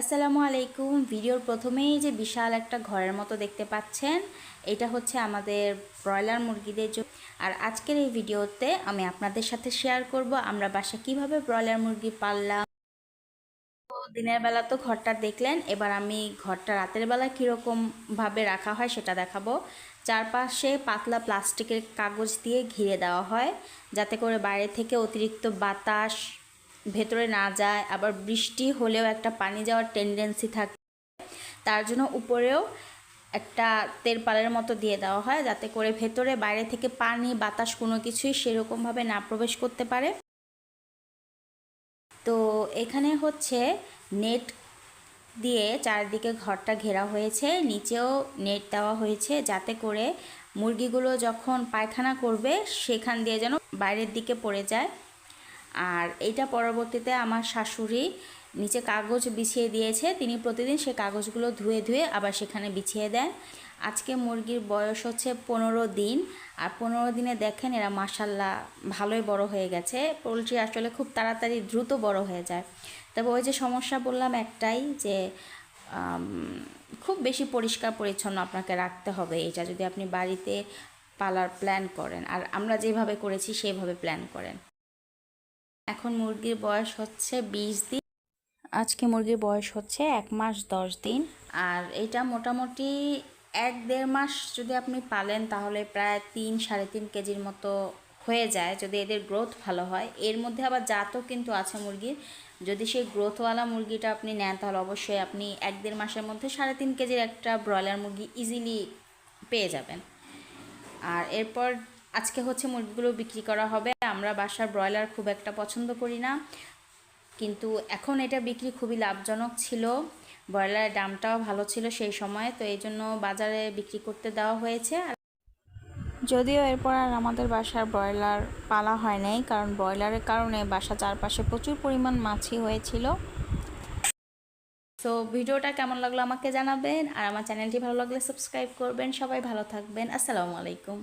আসসালামু আলাইকুম। ভিডিওর প্রথমেই যে বিশাল একটা ঘরের মতো দেখতে পাচ্ছেন, এটা হচ্ছে আমাদের ব্রয়লার মুরগিদের জন্য। আর আজকের এই ভিডিওতে আমি আপনাদের সাথে শেয়ার করব, আমরা বাসা কীভাবে ব্রয়লার মুরগি পাললাম। দিনের বেলা তো ঘরটা দেখলেন, এবার আমি ঘরটা রাতের বেলা কীরকমভাবে রাখা হয় সেটা দেখাবো। চারপাশে পাতলা প্লাস্টিকের কাগজ দিয়ে ঘিরে দেওয়া হয়, যাতে করে বাইরে থেকে অতিরিক্ত বাতাস ভেতরে না যায়, আবার বৃষ্টি হলেও একটা পানি যাওয়ার টেন্ডেন্সি থাকে। তার জন্য উপরেও একটা তেরপালের মতো দিয়ে দেওয়া হয় যাতে করে ভেতরে বাইরে থেকে পানি, বাতাস কোনো কিছুই সেরকমভাবে না প্রবেশ করতে পারে। তো এখানে হচ্ছে নেট দিয়ে চারদিকে ঘরটা ঘেরা হয়েছে। নিচেও নেট দেওয়া হয়েছে যাতে করে মুরগিগুলো যখন পায়খানা করবে, সেখান দিয়ে যেন বাইরের দিকে পড়ে যায়। আর এইটা পরবর্তীতে আমার শাশুড়ি নিচে কাগজ বিছিয়ে দিয়েছে। তিনি প্রতিদিন সে কাগজগুলো ধুয়ে ধুয়ে আবার সেখানে বিছিয়ে দেন। আজকে মুরগির বয়স হচ্ছে পনেরো দিন। আর পনেরো দিনে দেখেন এরা মাসাল্লাহ ভালোই বড় হয়ে গেছে। পোলট্রি আসলে খুব তাড়াতাড়ি দ্রুত বড় হয়ে যায়। তবে ওই যে সমস্যা বললাম একটাই যে খুব বেশি পরিষ্কার পরিচ্ছন্ন আপনাকে রাখতে হবে। এটা যদি আপনি বাড়িতে পালার প্ল্যান করেন। আর আমরা যেভাবে করেছি, সেভাবে প্ল্যান করেন। এখন মুরগির বয়স হচ্ছে বিশ দিন। আজকে মুরগির বয়স হচ্ছে এক মাস দশ দিন। আর এটা মোটামুটি এক দেড় মাস যদি আপনি পালেন তাহলে প্রায় তিন, সাড়ে তিন কেজির মতো হয়ে যায় যদি এদের গ্রোথ ভালো হয়। এর মধ্যে আবার জাতও কিন্তু আছে মুরগির। যদি সেই গ্রোথওয়ালা মুরগিটা আপনি নেন তাহলে অবশ্যই আপনি এক দেড় মাসের মধ্যে সাড়ে তিন কেজির একটা ব্রয়লার মুরগি ইজিলি পেয়ে যাবেন। আর এরপর আজকে হচ্ছে মুরগিগুলো বিক্রি করা হবে। আমরা বাসার ব্রয়লার খুব একটা পছন্দ করি না। কিন্তু এখন এটা বিক্রি খুবই লাভজনক ছিল। ব্রয়লারের দামটাও ভালো ছিল সেই সময়, তো এই জন্য বাজারে বিক্রি করতে দেওয়া হয়েছে। যদিও এরপর আর আমাদের বাসার ব্রয়লার পালা হয় নাই, কারণ ব্রয়লারের কারণে বাসা চারপাশে প্রচুর পরিমাণ মাছি হয়েছিল। তো ভিডিওটা কেমন লাগল আমাকে জানাবেন, আর আমার চ্যানেলটি ভালো লাগলে সাবস্ক্রাইব করবেন। সবাই ভালো থাকবেন। আসসালামু আলাইকুম।